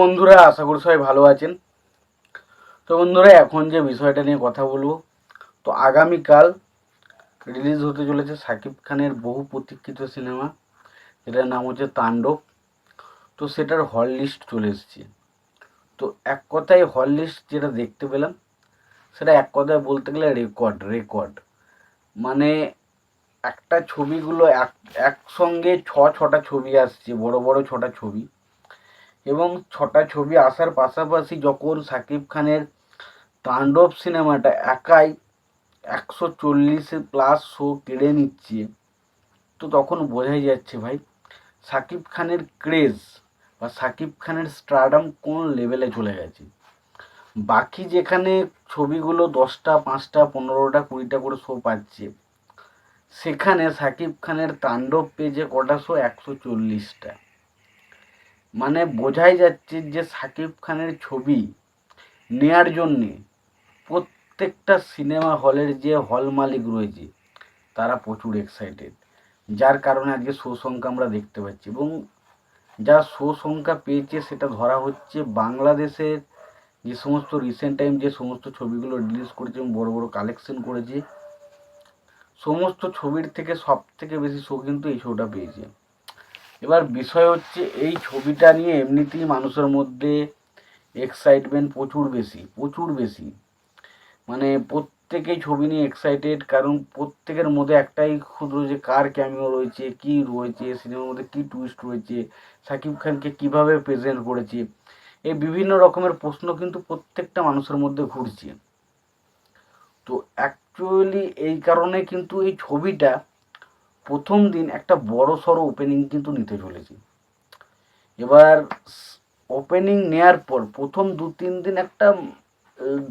বন্ধুরা, আশা করি সবাই ভালো আছেন। তো বন্ধুরা, এখন যে বিষয়টা নিয়ে কথা বলব, তো আগামীকাল রিলিজ হতে চলেছে সাকিব খানের বহু প্রতীক্ষিত সিনেমা যেটার নাম হচ্ছে তাণ্ডব। তো সেটার হল লিস্ট চলে এসেছে। তো এক কথায় হল লিস্ট যেটা দেখতে পেলাম, সেটা এক কথায় বলতে গেলে রেকর্ড রেকর্ড মানে একটা ছবিগুলো এক, একসঙ্গে ছ, ছটা ছবি আসছে, বড় বড় ছটা ছবি। এবং ছটা ছবি আসার পাশাপাশি যখন সাকিব খানের তাণ্ডব সিনেমাটা একাই একশো চল্লিশে প্লাস শো কেড়ে নিচ্ছে, তো তখন বোঝাই যাচ্ছে ভাই, সাকিব খানের ক্রেজ বা সাকিব খানের স্টারডাম কোন লেভেলে চলে গেছে? বাকি যেখানে ছবিগুলো দশটা, পাঁচটা, পনেরোটা, কুড়িটা করে শো পাচ্ছে, সেখানে সাকিব খানের তাণ্ডব পেজে কটা শো একশো চল্লিশটা। মানে বোঝাই যাচ্ছে যে সাকিব খানের ছবি নেয়ার জন্যে প্রত্যেকটা সিনেমা হলের যে হল মালিক রয়েছে, তারা প্রচুর এক্সাইটেড যার কারণে আজকে শো সংখ্যা আমরা দেখতে পাচ্ছি এবং যা শো সংখ্যা পেয়েছে সেটা ধরা হচ্ছে বাংলাদেশের যে সমস্ত রিসেন্ট টাইম যে সমস্ত ছবিগুলো রিলিজ করেছে এবং বড় বড় কালেকশন করেছে, সমস্ত ছবির থেকে সব থেকে বেশি শো কিন্তু এই শোটা পেয়েছে। এবার বিষয় হচ্ছে, এই ছবিটা নিয়ে এমনিতেই মানুষের মধ্যে এক্সাইটমেন্ট প্রচুর বেশি প্রচুর বেশি। মানে প্রত্যেকেই ছবি নিয়ে এক্সাইটেড কারণ প্রত্যেকের মধ্যে একটাই ক্ষুদ্র যে কার ক্যামিও রয়েছে, কি রয়েছে সিনেমার মধ্যে কি টুইস্ট রয়েছে, সাকিব খানকে কীভাবে প্রেজেন্ট করেছে, এই বিভিন্ন রকমের প্রশ্ন কিন্তু প্রত্যেকটা মানুষের মধ্যে ঘুরছে। তো অ্যাকচুয়ালি এই কারণে কিন্তু এই ছবিটা প্রথম দিন একটা বড় সড়ো ওপেনিং কিন্তু নিতে চলেছি। এবার ওপেনিং নেয়ার পর প্রথম দু তিন দিন একটা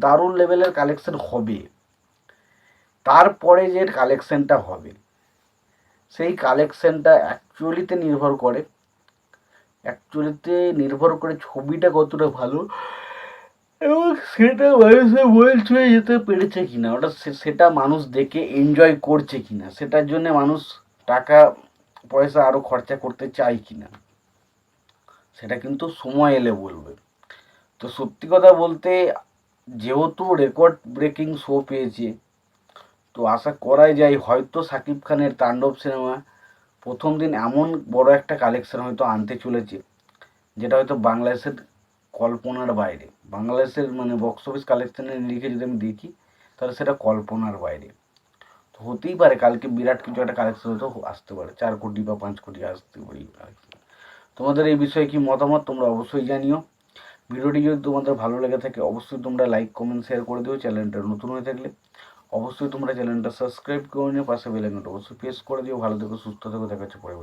দারুণ লেভেলের কালেকশন হবে। তারপরে যে কালেকশনটা হবে, সেই কালেকশনটা অ্যাকচুয়ালিতে নির্ভর করে। অ্যাকচুয়ালিতে নির্ভর করে ছবিটা কতটা ভালো, এবং সেটা মানুষে ছুঁয়ে যেতে পেরেছে কিনা। ওটা সেটা মানুষ দেখে এনজয় করছে কিনা। সেটার জন্য মানুষ টাকা, পয়সা আরও খরচা করতে চাই কি না সেটা কিন্তু সময় এলে বলবে। তো সত্যি কথা বলতে, যেহেতু রেকর্ড ব্রেকিং শো পেয়েছে, তো আশা করাই যায়, হয়তো সাকিব খানের তাণ্ডব সিনেমা প্রথম দিন এমন বড় একটা কালেকশন হয়তো আনতে চলেছে, যেটা হয়তো বাংলাদেশের কল্পনার বাইরে। বাংলাদেশের মানে বক্স অফিস কালেকশনের নিরিখে যদি আমি দেখি, তাহলে সেটা কল্পনার বাইরে। হতেই পারে, কালকে বিরাট কিছু একটা কালেকশন হয়তো আসতে পারে, চার কোটি বা পাঁচ কোটি আসতে পারে। আর কি তোমাদের এই বিষয়ে কি মতামত তোমরা অবশ্যই জানিও। ভিডিওটি যদি তোমাদের ভালো লেগে থাকে, অবশ্যই তোমরা লাইক কমেন্ট শেয়ার করে দিও চ্যানেলটা নতুন হয়ে থাকলে। অবশ্যই তোমরা চ্যানেলটা সাবস্ক্রাইব করে নিও, পাশে বেলাইকনটা অবশ্যই প্রেস করে দিও। ভালো থেকো, সুস্থ থেকো দেখাচ্ছে পরে